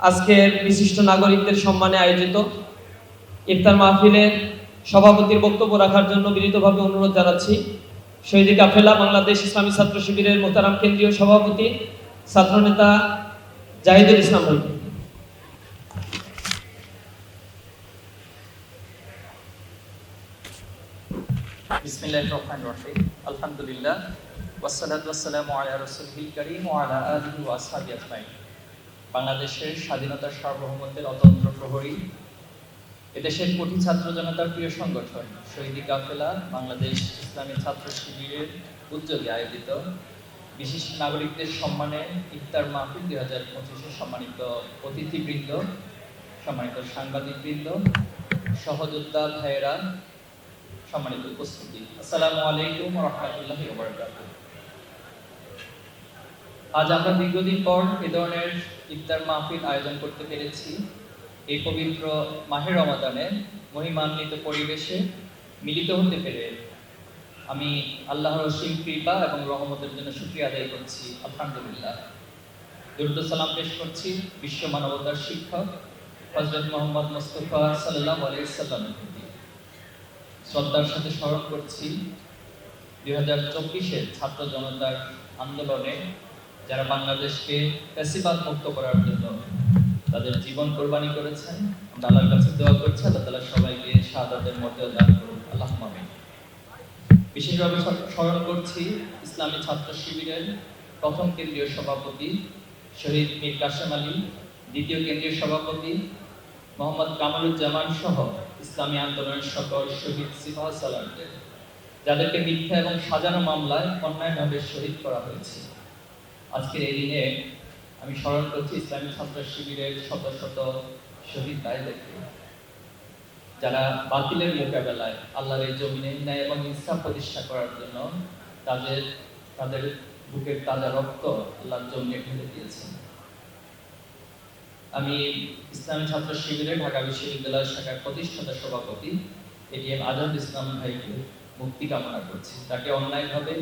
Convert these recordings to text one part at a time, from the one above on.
আজকের বিশিষ্ট নাগরিকদের সম্মানে আয়োজিত ইফতার মাহফিলের সভাপতির বক্তব্য রাখার জন্য বিনীতভাবে অনুরোধ জানাচ্ছি। শহীদ কাফেলা বাংলাদেশ ইসলামী ছাত্র শিবিরের মোতারাম কেন্দ্রীয় সভাপতি, ছাত্রনেতা জাহিদুল ইসলাম আলহামদুলিল্লাহ। আলা আলা বাংলাদেশের স্বাধীনতার সার্বভৌমত্বের অতন্ত্র প্রহরী, এদেশের কোটি ছাত্র জনতার প্রিয় সংগঠন, শহীদ কাফেলা, বাংলাদেশ ইসলামী ছাত্র শিবিরের উদ্যোগে আয়োজিত, বিশিষ্ট নাগরিকদের সম্মানে ইফতার মাহফিল দুই হাজার পঁচিশে সম্মানিত অতিথিবৃন্দ, সম্মানিত সাংবাদিকবৃন্দ, সহযোদ্ধা ভাইয়েরা, সম্মানিত উপস্থিতি। আসসালামু আলাইকুম রহমতুল্লাহ আজ আমরা দীর্ঘদিন পর এ ধরনের ইফতার মাহফিল আয়োজন করতে পেরেছি। এই পবিত্র মাহের রমাদানে মহিমান্বিত পরিবেশে মিলিত হতে পেরে আমি আল্লাহর অসীম কৃপা এবং রহমতের জন্য শুক্রিয়া আদায় করছি। আলহামদুলিল্লাহ। দুর্দ সালাম পেশ করছি বিশ্ব মানবতার শিক্ষক হজরত মোহাম্মদ মুস্তফা সাল্লাহ আলাইসাল্লামের প্রতি। শ্রদ্ধার সাথে স্মরণ করছি, দুই হাজার চব্বিশের ছাত্র জনতার আন্দোলনে যারা বাংলাদেশকে ফ্যাসিবাদ মুক্ত করার জন্য তাদের জীবন কোরবানি করেছেন, আমরা আল্লাহর কাছে দোয়া করছি, আল্লাহ তালা সবাইকে শাহাদাতের মর্যাদা দান করুন। আল্লাহ আমিন। বিশেষভাবে স্মর- স্মরণ করছি ইসলামী ছাত্র শিবিরের প্রথম কেন্দ্রীয় সভাপতি শহীদ মীর কাশেম আলী, দ্বিতীয় কেন্দ্রীয় সভাপতি মোহাম্মদ কামালুজ্জামান সহ ইসলামী আন্দোলনের সকল শহীদ সিপাহ সালারদের যাদেরকে মিথ্যা এবং সাজানো মামলায় অন্যায়ভাবে শহীদ করা হয়েছে। আজকের এই দিনে আমি স্মরণ করছি ইসলামী ছাত্র শিবিরের শত শত শহীদ ভাইদেরকে যারা বাতিলের মোকাবেলায় আল্লাহর এই জমিনে ন্যায় এবং ইনসাফ প্রতিষ্ঠা করার জন্য তাদের তাদের বুকের তাজা রক্ত আল্লাহর জমিনে ঢেলে দিয়েছেন। আমি ইসলামী ছাত্র শিবিরে ঢাকা বিশ্ববিদ্যালয় শাখার প্রতিষ্ঠাতা সভাপতি এটিএম আজাদ ইসলাম ভাইকে মুক্তি কামনা করছি। তাকে অন্যায়ভাবে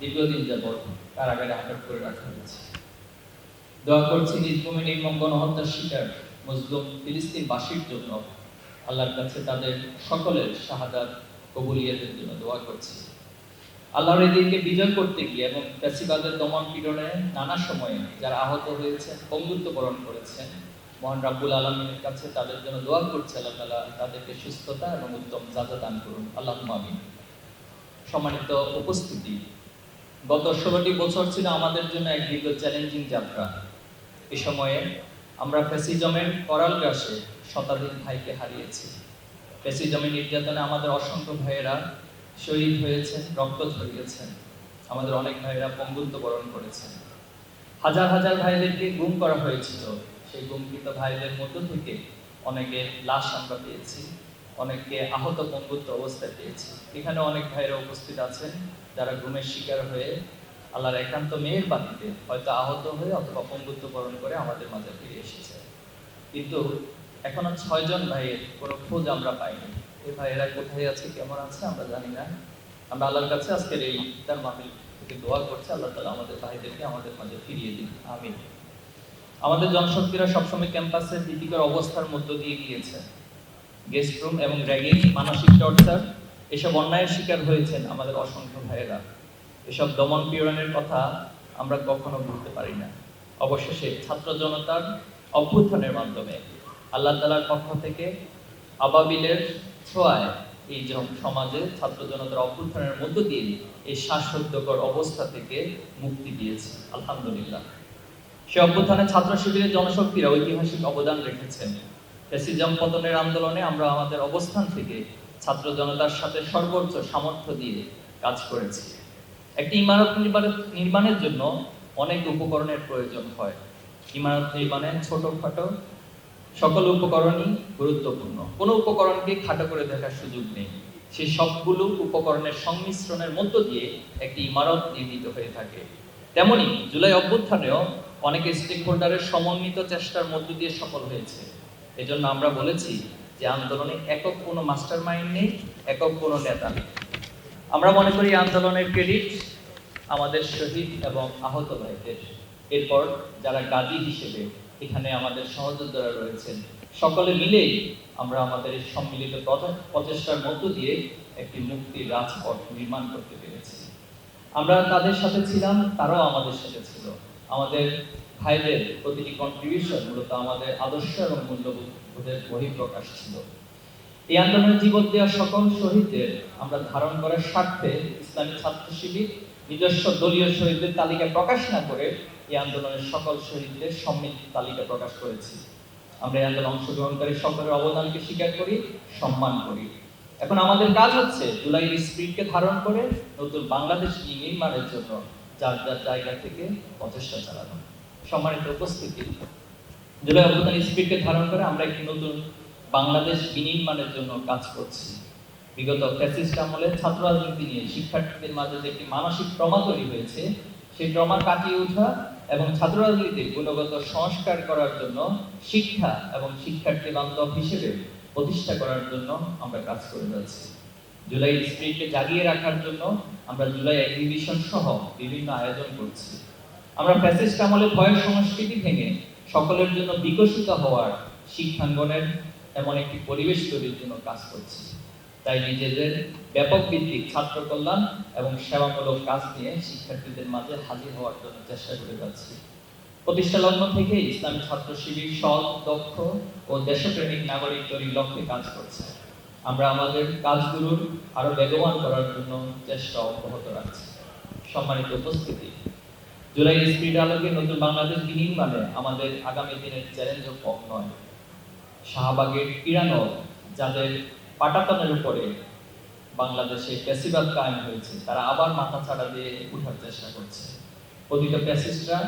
দীর্ঘদিন যাবৎ কারাগারে আটক করে রাখা হয়েছে। দোয়া করছি নির্ভূমি নির্মম গণহত্যার শিকার মুসলিম ফিলিস্তিনবাসীর জন্য। আল্লাহর কাছে তাদের সকলের শাহাদাত কবুলিয়াতের জন্য দোয়া করছি। আল্লাহর এই দিনকে বিজয় করতে গিয়ে এবং ফ্যাসিবাদের দমন পীড়নে নানা সময়ে যারা আহত পঙ্গুত্ব বরণ করেছেন, মহান রাব্বুল আলমীর কাছে তাদের জন্য দোয়া করছে, আল্লাহ তালা তাদেরকে সুস্থতা এবং উত্তম যাজা দান করুন। আল্লাহ আমিন। সম্মানিত উপস্থিতি গত ষোলোটি বছর ছিল আমাদের জন্য এক দীর্ঘ চ্যালেঞ্জিং যাত্রা। এ সময়ে আমরা ফ্যাসিজমের করাল গ্রাসে শতাধিক ভাইকে হারিয়েছি। ফ্যাসিজমের নির্যাতনে আমাদের অসংখ্য ভাইয়েরা শহীদ হয়েছেন, রক্ত ঝরিয়েছেন। আমাদের অনেক ভাইয়েরা পঙ্গুত্ব বরণ করেছেন। হাজার হাজার ভাইদেরকে গুম করা হয়েছিল। সেই গুমকৃত ভাইদের মধ্য থেকে অনেকে লাশ আমরা পেয়েছি। অনেককে আহত পঙ্গুত্ব অবস্থায় পেয়েছি। এখানে অনেক ভাইরা উপস্থিত আছেন, যারা ঘুমের শিকার হয়ে আল্লাহর একান্ত মেয়ের বাতিতে হয়তো আহত হয়ে অথবা পঙ্গুত্ব বরণ করে আমাদের মাঝে ফিরে এসেছে। কিন্তু এখনও ছয়জন ভাইয়ের কোনো খোঁজ আমরা পাইনি। এই ভাইয়েরা কোথায় আছে, কেমন আছে, আমরা জানি না। আমরা আল্লাহর কাছে আজকের এই ইফতার মাহফিল থেকে দোয়া করছি, আল্লাহ তালা আমাদের ভাইদেরকে আমাদের মাঝে ফিরিয়ে দিন আমিন। আমাদের জনশক্তিরা সবসময় ক্যাম্পাসের ভীতিকর অবস্থার মধ্য দিয়ে গিয়েছে। গেস্ট রুম এবং র্যাগিং, মানসিক টর্চার, এসব অন্যায়ের শিকার হয়েছেন আমাদের অসংখ্য ভাইয়েরা। এসব দমন পীড়নের কথা আমরা কখনো ভুলতে পারি না। অবশেষে ছাত্র জনতার অভ্যুত্থানের মাধ্যমে আল্লাহ তালার পক্ষ থেকে আবাবিলের ছোঁয়ায় এই সমাজে ছাত্র জনতার অভ্যুত্থানের মধ্য দিয়ে এই শ্বাসরুদ্ধকর অবস্থা থেকে মুক্তি দিয়েছে। আলহামদুলিল্লাহ। সে অভ্যুত্থানে ছাত্র শিবিরের জনশক্তিরা ঐতিহাসিক অবদান রেখেছেন। ফ্যাসিজম পতনের আন্দোলনে আমরা আমাদের অবস্থান থেকে ছাত্র জনতার সাথে সর্বোচ্চ সামর্থ্য দিয়ে কাজ করেছি। একটি ইমারত নির্মাণের- নির্মাণের জন্য অনেক উপকরণের প্রয়োজন হয়। ইমারত নির্মাণে ছোটখাটো সকল উপকরণই গুরুত্বপূর্ণ। কোনো উপকরণকে খাটো করে দেখার সুযোগ নেই। সেই সবগুলো উপকরণের সংমিশ্রণের মধ্য দিয়ে একটি ইমারত নির্মিত হয়ে থাকে। তেমনি জুলাই অভ্যুত্থানেও অনেক স্টেক হোল্ডারের সমন্বিত চেষ্টার মধ্য দিয়ে সফল হয়েছে। এজন্য আমরা বলেছি যে আন্দোলনে একক কোনো মাস্টার মাইন্ড নেই, একক কোনো নেতা নেই। আমরা মনে করি আন্দোলনের ক্রেডিট আমাদের শহীদ এবং আহত ভাইদের। এরপর যারা গাজী হিসেবে এখানে আমাদের সহযোদ্ধারা রয়েছেন, সকলে মিলেই আমরা আমাদের এই সম্মিলিত প্রচেষ্টার মধ্য দিয়ে একটি মুক্তির রাজপথ নির্মাণ করতে পেরেছি। আমরা তাদের সাথে ছিলাম, তারাও আমাদের সাথে ছিল। আমাদের ভাইদের প্রতিটি কন্ট্রিবিউশন মূলত আমাদের আদর্শ এবং মূল্যবোধের বহিঃপ্রকাশ ছিল। এই আন্দোলনে জীবন দেওয়া সকল শহীদদের আমরা ধারণ করার স্বার্থে ইসলামী ছাত্র শিবির নিজস্ব দলীয় শহীদদের তালিকা প্রকাশ না করে এই আন্দোলনের সকল শহীদদের সম্মিলিত তালিকা প্রকাশ করেছি। আমরা এই আন্দোলনে অংশগ্রহণকারী সকলের অবদানকে স্বীকার করি, সম্মান করি। এখন আমাদের কাজ হচ্ছে জুলাইয়ের স্পিরিটকে ধারণ করে নতুন বাংলাদেশ নির্মাণের জন্য যার যার জায়গা থেকে প্রচেষ্টা চালানো। সম্মানিত উপস্থিতি। জুলাই অভ্যুত্থান স্পিরিটকে ধারণ করে আমরা একটি নতুন বাংলাদেশ বিনির্মাণের জন্য কাজ করছি। বিগত ফ্যাসিস্ট আমলে ছাত্র রাজনীতি নিয়ে শিক্ষার্থীদের মাঝে যে একটি মানসিক ট্রমা তৈরি হয়েছে, সেই ট্রমা কাটিয়ে ওঠা এবং ছাত্র রাজনীতির গুণগত সংস্কার করার জন্য শিক্ষা এবং শিক্ষার্থী বান্ধব হিসেবে প্রতিষ্ঠা করার জন্য আমরা কাজ করে যাচ্ছি। জুলাই স্পিরিটকে জাগিয়ে রাখার জন্য আমরা জুলাই এক্সিবিশন সহ বিভিন্ন আয়োজন করছি। আমরা ফ্যাসিস্ট আমলে ভয়ের সংস্কৃতি ভেঙে সকলের জন্য বিকশিত হওয়ার শিক্ষাঙ্গনের এমন একটি পরিবেশ তৈরির জন্য কাজ করছি। তাই নিজেদের ব্যাপক ভিত্তিক ছাত্র কল্যাণ এবং সেবামূলক কাজ নিয়ে শিক্ষার্থীদের মাঝে হাজির হওয়ার জন্য চেষ্টা করে যাচ্ছি। প্রতিষ্ঠা লগ্ন থেকে ইসলামী ছাত্র শিবির, সৎ, দক্ষ ও দেশপ্রেমিক নাগরিক তৈরির লক্ষ্যে কাজ করছে। আমরা আমাদের কাজগুলোর আরও বেগবান করার জন্য চেষ্টা অব্যাহত রাখছি। সম্মানিত উপস্থিতি। জুলাই স্পিড আলোকে নতুন বাংলাদেশ বিনির্মাণে আমাদের আগামী দিনের চ্যালেঞ্জও কম নয়। শাহবাগের কিরানো যাদের পাটাতনের উপরে বাংলাদেশে প্যাসিবাদ কায়েম হয়েছে, তারা আবার মাথা ছাড়া দিয়ে উঠার চেষ্টা করছে। পতিত প্যাসিস্টরা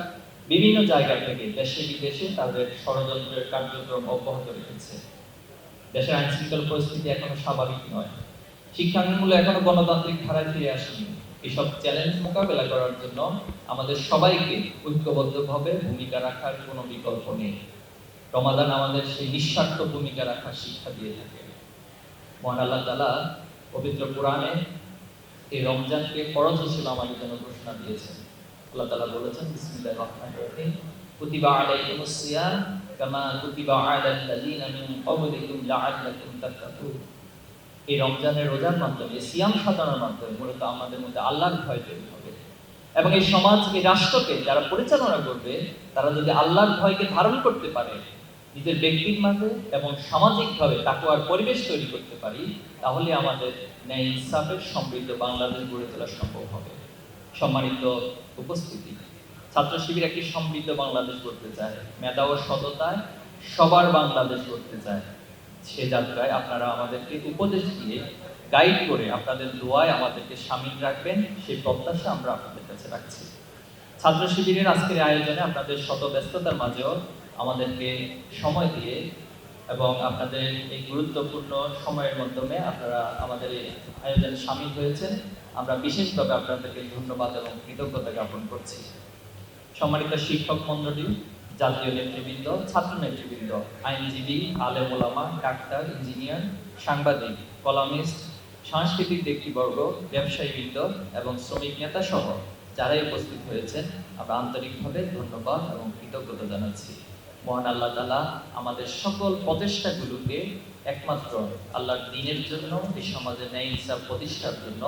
বিভিন্ন জায়গা থেকে দেশে বিদেশে তাদের ষড়যন্ত্রের কার্যক্রম অব্যাহত রেখেছে। দেশের আইন শৃঙ্খলা পরিস্থিতি এখনও স্বাভাবিক নয়। শিক্ষাঙ্গনগুলো এখনও গণতান্ত্রিক ধারায় ফিরে আসেনি। এসব চ্যালেঞ্জ মোকাবেলা করার জন্য আমাদের সবাইকে ঐক্যবদ্ধভাবে ভূমিকা রাখার কোনো বিকল্প নেই। রমাদান আমাদের সেই নিঃস্বার্থ ভূমিকা রাখার শিক্ষা দিয়ে থাকে। মহান আল্লাহ তালা পবিত্র কোরআনে এই রমজানকে ফরজ হিসেবে আমাদের জন্য ঘোষণা দিয়েছেন। আল্লাহ তালা বলেছেন, বিসমিল্লাহির রহমানির রহিম, কুতিবা আলাইকুমুস সিয়াম কামা কুতিবা আলাল লাযিনা মিন ক্বাবলিকুম লাআল্লাকুম তাত্তাকুন। এই রমজানের রোজার মাধ্যমে সিয়াম সাধনার মাধ্যমে মূলত আমাদের মধ্যে আল্লাহর ভয় তৈরি হবে। এবং এই সমাজ, এই রাষ্ট্রকে যারা পরিচালনা করবে, তারা যদি আল্লাহর ভয়কে ধারণ করতে পারে, নিজের ব্যক্তির মাঝে এবং সামাজিকভাবে তাকুয়ার পরিবেশ তৈরি করতে পারি, তাহলে আমাদের ন্যায় ইনসাফের সমৃদ্ধ বাংলাদেশ গড়ে তোলা সম্ভব হবে। সম্মানিত উপস্থিতি, ছাত্র শিবির একটি সমৃদ্ধ বাংলাদেশ করতে চায়, মেধা ও সততায় সবার বাংলাদেশ করতে চায়। সে যাত্রায় আপনারা আমাদেরকে উপদেশ দিয়ে গাইড করে আপনাদের দোয়ায় আমাদেরকে সামিল রাখবেন, সেই প্রত্যাশা আমরা আপনাদের কাছে রাখছি। ছাত্র শিবিরের আজকের আয়োজনে আপনাদের শত ব্যস্ততার মাঝেও আমাদেরকে সময় দিয়ে এবং আপনাদের এই গুরুত্বপূর্ণ সময়ের মাধ্যমে আপনারা আমাদের এই আয়োজনে সামিল হয়েছেন। আমরা বিশেষভাবে আপনাদেরকে ধন্যবাদ এবং কৃতজ্ঞতা জ্ঞাপন করছি। সম্মানিত শিক্ষক মন্ডলী জাতীয় নেতৃবৃন্দ, ছাত্র নেতৃবৃন্দ, আইনজীবী, আলেম ওলামা, ডাক্তার, ইঞ্জিনিয়ার, সাংবাদিক, কলামিস্ট, সাংস্কৃতিক ব্যক্তিবর্গ, ব্যবসায়ীবৃন্দ এবং শ্রমিক নেতা সহ যারাই উপস্থিত হয়েছেন, আমরা আন্তরিকভাবে ধন্যবাদ এবং কৃতজ্ঞতা জানাচ্ছি। মহান আল্লাহ তালা আমাদের সকল প্রচেষ্টাগুলোকে একমাত্র আল্লাহর দিনের জন্য, এই সমাজের ন্যায় ইনসাফ প্রতিষ্ঠার জন্য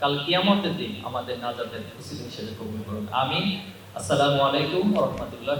কাল কিয়ামতের দিন আমাদের নাজাতের খুশি হিসেবে কবুল করুন। আমিন। আসসালামু আলাইকুম রহমতুল্লাহ